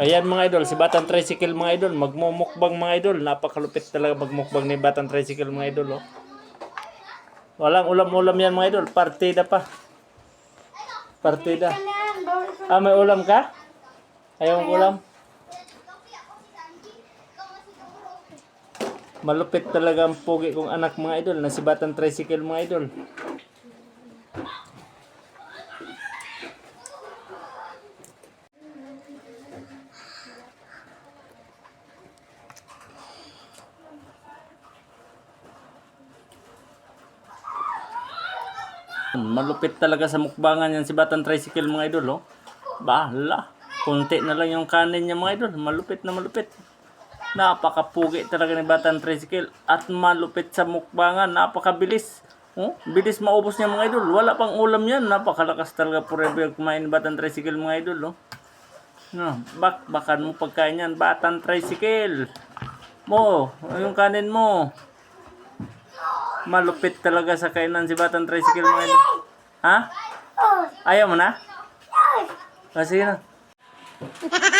Ayan mga idol, si Batang Tricycle mga idol, magmumukbang mga idol. Napakalupit talaga magmukbang ni Batang Tricycle mga idol. Oh. Walang ulam-ulam yan mga idol, partida pa. Partida. Ah, may ulam ka? Ayaw ulam? Malupit talaga ang pogi kong anak mga idol na si Batang Tricycle mga idol. Malupit talaga sa mukbangan yan si Batang Tricycle mga idol, oh. Bahala. Kunti na lang yung kanin niya mga idol. Malupit na malupit. Napakapugi talaga ni Batang Tricycle. At malupit sa mukbangan. Napakabilis. Oh, bilis maubos niya mga idol. Wala pang ulam yan. Napakalakas talaga forever kumain ni Batang Tricycle mga idol, oh. No, bak bakan mo pagkain yan. Batang Tricycle. Mo, yung kanin mo. Malupit talaga sa kainan si Batang Tricycle idol. Ha? Ayaw mo na? Ah, sige na.